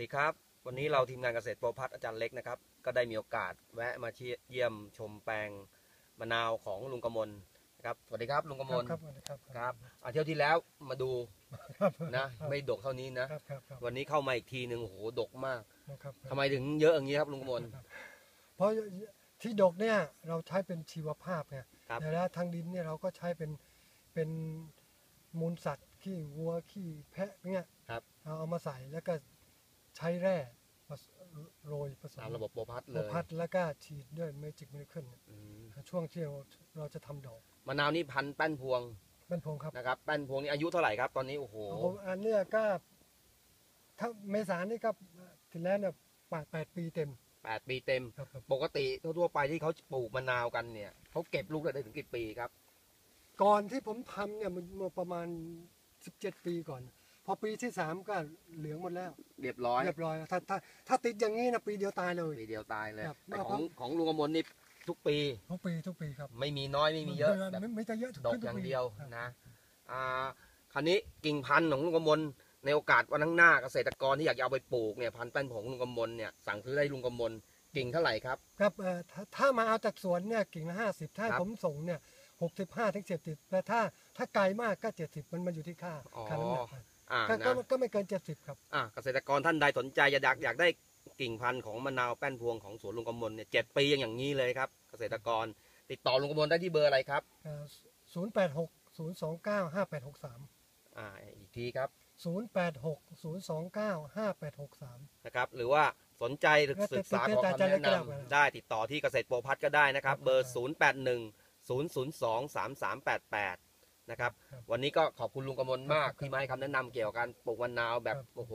ดีครับ วันนี้เราทีมงานเกษตรโปรพัฒน์อาจารย์เล็กนะครับ ก็ได้มีโอกาสแวะมาเยี่ยมชมแปลงมะนาวของลุงกมลนะครับสวัสดีครับลุงกมลครับครับครับอะเที่ยวที่แล้วมาดูครับนะไม่ดกเท่านี้นะครับครับครับวันนี้เข้ามาอีกทีหนึ่งโอ้โหดกมากครับทำไมถึงเยอะอย่างนี้ครับลุงกมลครับเพราะที่ดกเนี่ยเราใช้เป็นชีวภาพไงครับแต่แล้วทางดินเนี่ยเราก็ใช้เป็นเป็นมูลสัตว์ขี้วัวขี้แพะเนี่ยครับเราเอามาใส่แล้วก็ ใช้แร่มาโรยผสมตามระบบโปรพัฒน์โลเลยพัดแล้วก็ฉีดด้วยเมจิกเมลิขึ้นอืมช่วงที่เราเราจะทำดอกมะนาวนี่พันธุ์แป้นพวงเป็นพงครับนะครับแป้นพวงนี่อายุเท่าไหร่ครับ ตอนนี้โอ้โหผมอันเนี้ยก็ถ้าเมษานี่ก็ถึงแล้วเนี่ยแปดแปดปีเต็มแปดปีเต็ม ครับครับปกติทั่วๆไปที่เขาปลูกมะนาวกันเนี่ยเขาเก็บลูกได้ถึงกี่ปีครับก่อนที่ผมทำเนี่ยมันมาประมาณ17ปีก่อนพ อปีที่สามก็เหลืองหมดแล้วเรียบร้อยเรียบร้อยแล้วถ้าถ้าถ้าติดอย่างนี้นะปีเดียวตายเลย ปีเดียวตายเลยครับแต่ครับของของลุงกมลนี่ทุกปีทุกปีทุกปีครับไม่มีน้อยไม่มีเยอะแบบ ไม่ไม่จะเยอะทุกดอกขึ้นทุอย่างปีเดียวครับนะ อ่า คราวนี้กิ่งพันธุ์ของลุงกมลในโอกาสวันข้างหน้าเกษตรกรที่อยากจะเอาไปปลูกเนี่ยพันธุ์แป้นผงลุงกมลเนี่ยสั่งซื้อได้ลุงกมลกิ่งเท่าไหร่ครับ ครับเอ่อถ้าถ้ามาเอาจากสวนเนี่ยกิ่งละห้าสิบถ้าครับผมส่งเนี่ยหกสิบห้าถึงเจ็ดสิบแต่ถ้าถ้าไกลมากก็เจ็ดสิบมันมันอยู่ที่ค่าอ๋อ ค่าน้ำหนัก อ่าก็นะก็ก็ไม่เกินเจ็ดสิบครับ อ่าเกษตรกรท่านใดสนใจอยากอยากได้กิ่งพันธุ์ของมะนาวแป้นพวงของสวนลุงกมลเนี่ยเจ็ดปีอย่างนี้เลยครับ เกษตรกรติดต่อลุงกมลได้ที่เบอร์อะไรครับศูนย์แปดหกศูนย์สองเก้าห้าแปดหกสามอ่าอีกทีครับศูนย์แปดหกศูนย์สองเก้าห้าแปดหกสามนะครับ หรือว่าสนใจหรือก็ติดศึกษาติดขอต่อคำอาจารย์แนะเล็กก็ได้นำได้ติดต่อที่เกษตรโปรพัฒน์ก็ได้นะครับ เบอร์0 8 1 0 0 2 3 3 8 8นะค รับครับ วันนี้ก็ขอบคุณลุงกมลมากครับที่มาให้คำแนะนำเกี่ยวกับการปลูกมะนาวแบบครับ โอ้โห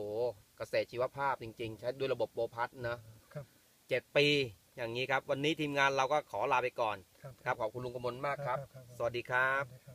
เกษตรชีวภาพจริง ๆ ใช้ด้วยระบบโปรพัฒน์นะครับเจ็ดปีอย่างนี้ครับ วันนี้ทีมงานเราก็ขอลาไปก่อนครับ ครับขอบคุณลุงกมลมากครับครับ สวัสดีครับครับ